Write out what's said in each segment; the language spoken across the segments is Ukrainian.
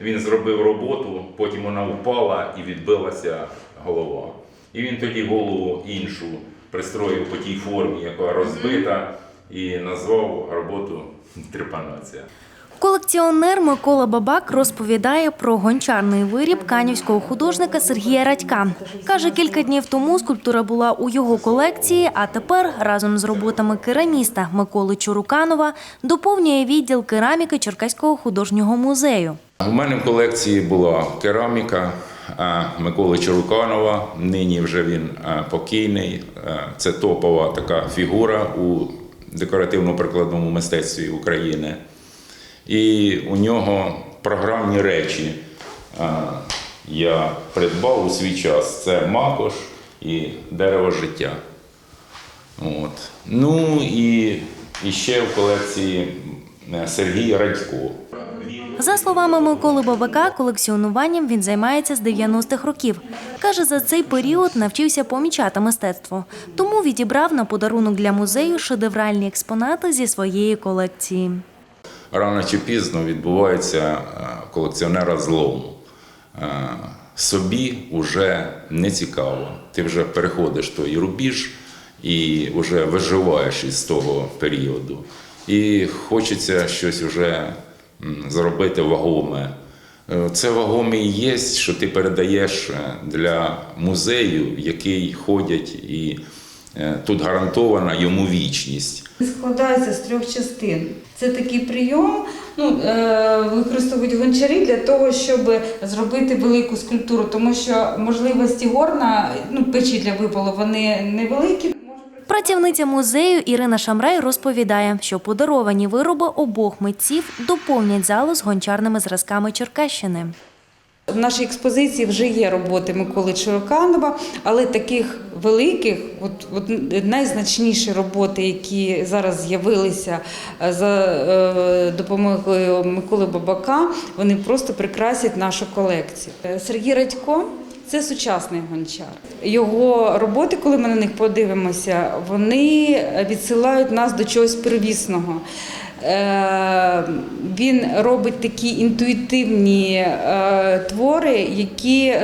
Він зробив роботу, потім вона впала і відбилася голова. І він тоді голову іншу пристроїв по тій формі, яка розбита, і назвав роботу трепанація. Колекціонер Микола Бабак розповідає про гончарний виріб канівського художника Сергія Радька. Каже, кілька днів тому скульптура була у його колекції, а тепер разом з роботами кераміста Миколи Чуруканова доповнює відділ кераміки Черкаського художнього музею. У мене в колекції була кераміка Миколи Чоруканова. Нині вже він покійний. Це топова така фігура у декоративно-прикладному мистецтві України. І у нього програмні речі я придбав у свій час. Це макош і дерево життя. От. Ну і ще в колекції е, Сергій Радько. За словами Миколи Бабака, колекціонуванням він займається з 90-х років. Каже, за цей період навчився помічати мистецтво. Тому відібрав на подарунок для музею шедевральні експонати зі своєї колекції. рано чи пізно відбувається е, колекціонера злом. Е, Собі вже не цікаво. Ти вже переходиш той рубіж і вже виживаєш із того періоду. І хочеться щось вже зробити вагоме. Е, Це вагоме і є, що ти передаєш е, для музею, який ходять, і е, тут гарантована йому вічність. Складається з трьох частин. Це такий прийом, ну, використовують гончарі для того, щоб зробити велику скульптуру, тому що можливості горна, ну, печі для випалу, вони невеликі. Працівниця музею Ірина Шамрай розповідає, що подаровані вироби обох митців доповнять залу з гончарними зразками Черкащини. В нашій експозиції вже є роботи Миколи Чуроканова, але таких великих, от, от найзначніші роботи, які зараз з'явилися е, за е, допомогою Миколи Бабака, вони просто прикрасять нашу колекцію. Е, Сергій Радько. Це сучасний гончар. Його роботи, коли ми на них подивимося, вони відсилають нас до чогось первісного. Е, Він робить такі інтуїтивні е, твори, які,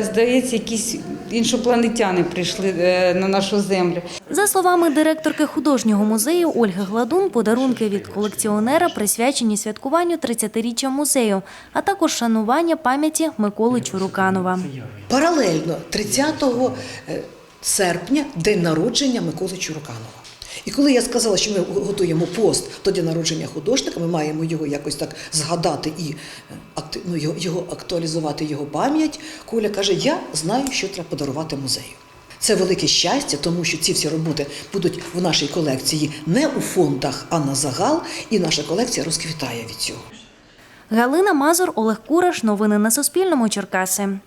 здається, якісь іншопланетяни прийшли е, на нашу землю. За словами директорки художнього музею Ольги Гладун, подарунки від колекціонера присвячені святкуванню 30-річчя музею, а також шанування пам'яті Миколи Чуруканова. Паралельно 30 е, серпня день народження Миколи Чуруканова. І коли я сказала, що ми готуємо пост до дня народження художника, ми маємо його якось так згадати і е, ну, його, його актуалізувати його пам'ять, Коля каже: Я знаю, що треба подарувати музею. Це велике щастя, тому що ці всі роботи будуть в нашій колекції не у фондах, а на загал, і наша колекція розквітає від цього. Галина Мазур, Олег Кураш. Новини на Суспільному. Черкаси.